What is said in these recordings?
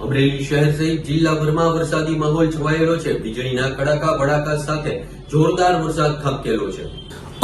અમરેલી શહેર સહિત જિલ્લાભરમાં વરસાદી માહોલ છવાયેલો છે. વીજળીના કડાકા ભડાકા સાથે જોરદાર વરસાદ ખાબકેલો છે.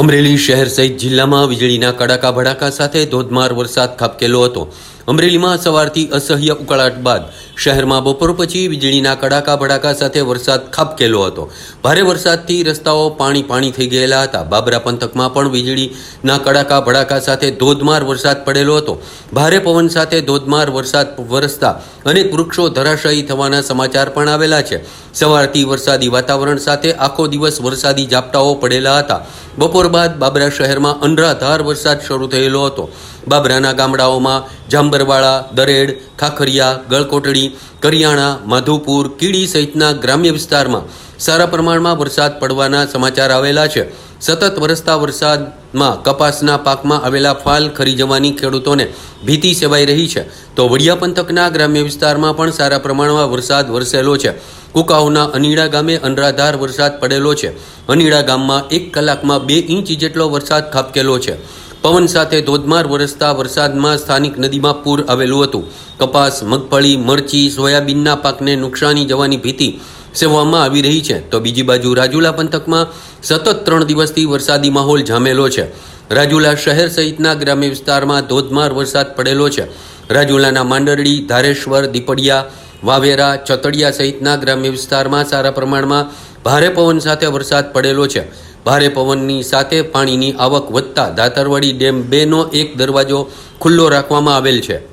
અમરેલી શહેર સહિત જિલ્લામાં વીજળીના કડાકા ભડાકા સાથે ધોધમાર વરસાદ ખાબકેલો હતો. અમરેલીમાં સવારથી અસહ્ય ઉકળાટ બાદ શહેરમાં બપોર પછી વીજળીના કડાકા ભડાકા સાથે વરસાદ ખાબકેલો હતો. ભારે વરસાદથી રસ્તાઓ પાણી પાણી થઈ ગયેલા હતા. બાબરા પંથકમાં પણ વીજળીના કડાકા ભડાકા સાથે ધોધમાર વરસાદ પડેલો હતો. ભારે પવન સાથે ધોધમાર વરસાદ વરસતા અનેક વૃક્ષો ધરાશાયી થવાના સમાચાર પણ આવેલા છે. સવારથી વરસાદી વાતાવરણ સાથે આખો દિવસ વરસાદી ઝાપટાઓ પડેલા હતા. બપોર બાદ બાબરા શહેરમાં અનરાધાર વરસાદ શરૂ થયેલો હતો. બાબરાના ગામડાઓમાં જાંબરવાળા દરેડ, ખાખરિયા, ગળકોટડી, કરિયાણા, માધુપુર, કીડી સહિતના ગ્રામ્ય વિસ્તારમાં સારા પ્રમાણમાં વરસાદ પડવાના સમાચાર આવેલા છે. સતત વરસતા વરસાદમાં કપાસના પાકમાં આવેલા ફાલ ખરી જવાની ખેડૂતોને ભીતિ સેવાઈ રહી છે. તો વડિયા પંથકના ગ્રામ્ય વિસ્તારમાં પણ સારા પ્રમાણમાં વરસાદ વરસેલો છે. કુકાઉના અનીડા ગામે અનરાધાર વરસાદ પડેલો છે. અનીડા ગામમાં એક કલાકમાં બે ઇંચ જેટલો વરસાદ ખાબકેલો છે. પવન સાથે ધોધમાર વરસતા વરસાદમાં સ્થાનિક નદીમાં પૂર આવેલું હતું. કપાસ, મગફળી, મરચી, સોયાબીનના પાકને નુકસાની જવાની ભીતિ સેવવામાં આવી રહી છે. તો બીજી બાજુ રાજુલા પંથકમાં સતત ત્રણ દિવસથી વરસાદી માહોલ જામેલો છે. રાજુલા શહેર સહિતના ગ્રામ્ય વિસ્તારમાં ધોધમાર વરસાદ પડેલો છે. રાજુલાના માંડરડી, ધારેશ્વર, દીપડિયા, વાવેરા, ચતડિયા સહિતના ગ્રામ્ય વિસ્તારમાં સારા પ્રમાણમાં ભારે પવન સાથે વરસાદ પડેલો છે. ભારે પવનની સાથે પાણીની આવક વધતા દાતરવાડી ડેમ બેનો એક દરવાજો ખુલ્લો રાખવામાં આવેલ છે.